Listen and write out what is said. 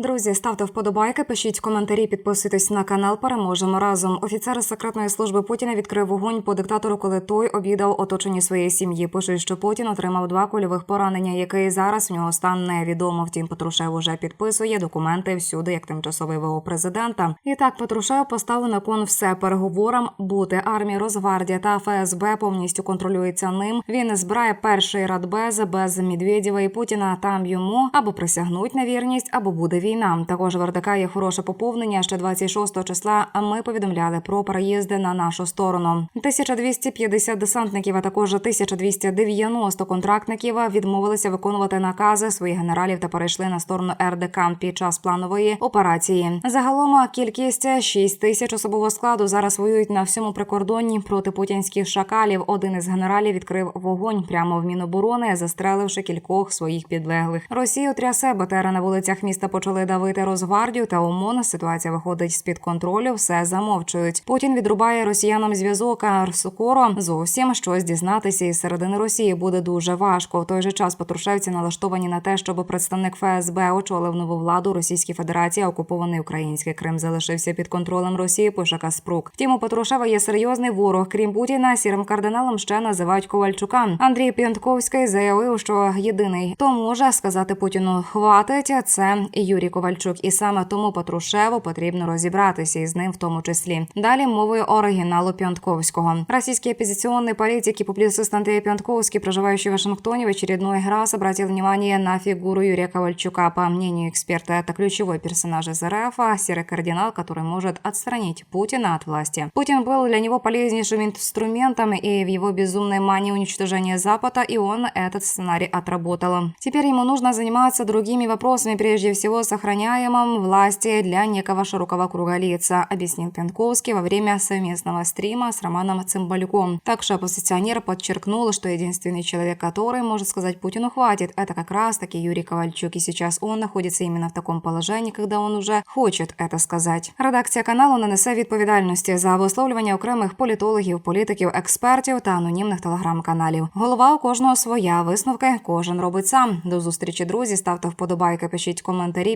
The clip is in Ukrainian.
Друзі, ставте вподобайки, пишіть коментарі, підписуйтесь на канал. Переможемо разом. Офіцер секретної служби Путіна відкрив вогонь по диктатору, коли той обідав оточенні своєї сім'ї. Пишуть, що Путін отримав два кульових поранення, який зараз в нього стан невідомо. Втім, Петрушев уже підписує документи всюди, як тимчасовий ВО президента. І так Петрушев поставив на кон все переговорам бути армії, Росгвардія та ФСБ повністю контролюється ним. Він збирає перший радбез без Медведєва і Путіна. Там йому або присягнуть на вірність, або буде війна. Також в РДК є хороше поповнення. Ще 26 числа ми повідомляли про переїзди на нашу сторону. 1250 десантників, а також 1290 контрактників відмовилися виконувати накази своїх генералів та перейшли на сторону РДК під час планової операції. Загалом кількість 6 тисяч особового складу зараз воюють на всьому прикордонні проти путінських шакалів. Один із генералів відкрив вогонь прямо в Міноборони, застреливши кількох своїх підлеглих. Росію трясе БТР на вулицях міста почали давити Росгвардію та ОМОН. Ситуація виходить з під контролю. Все замовчують. Путін відрубає росіянам зв'язок. А скоро зовсім щось дізнатися із середини Росії буде дуже важко. В той же час Патрушевці налаштовані на те, щоб представник ФСБ очолив нову владу Російській Федерації. Окупований український Крим залишився під контролем Росії. Пише Каспрук. Втім, у Патрушева є серйозний ворог. Крім Путіна, сірим кардиналом ще називають Ковальчука. Андрій П'янтковський заявив, що єдиний, хто може сказати Путіну хватить, це Юрій Ковальчук, і саме тому Патрушеву потрібно розібратися із ним, в тому числі. Далі мовою оригіналу П'янтковського. Российский оппозиционный политик и публицист Андрей Пьянтковский, проживающий в Вашингтоне, в очередной раз обратил внимание на фигуру Юрия Ковальчука. По мнению эксперта, это ключевой персонаж из РФ, а серый кардинал, который может отстранить Путина от власти. Путин был для него полезнейшим инструментом и в его безумной мании уничтожения Запада, и он этот сценарий отработал. Теперь ему нужно заниматься другими вопросами, прежде всего сохраняемым власти для некого широкого круга лиц, объяснил Пьянковский во время совместного стрима с Романом Цымбалюком. Также оппозиционер подчеркнул, что единственный человек, который может сказать Путину «хватит», это как раз-таки Юрий Ковальчук, и сейчас он находится именно в таком положении, когда он уже хочет это сказать. Редакція каналу не несе відповідальності за висловлювання окремих політологів, політиків, експертів та анонімних телеграм-каналів. Голова у кожного своя висновки кожен робить сам. До зустрічі, друзі. Ставте вподобайки, пишіть коментарі,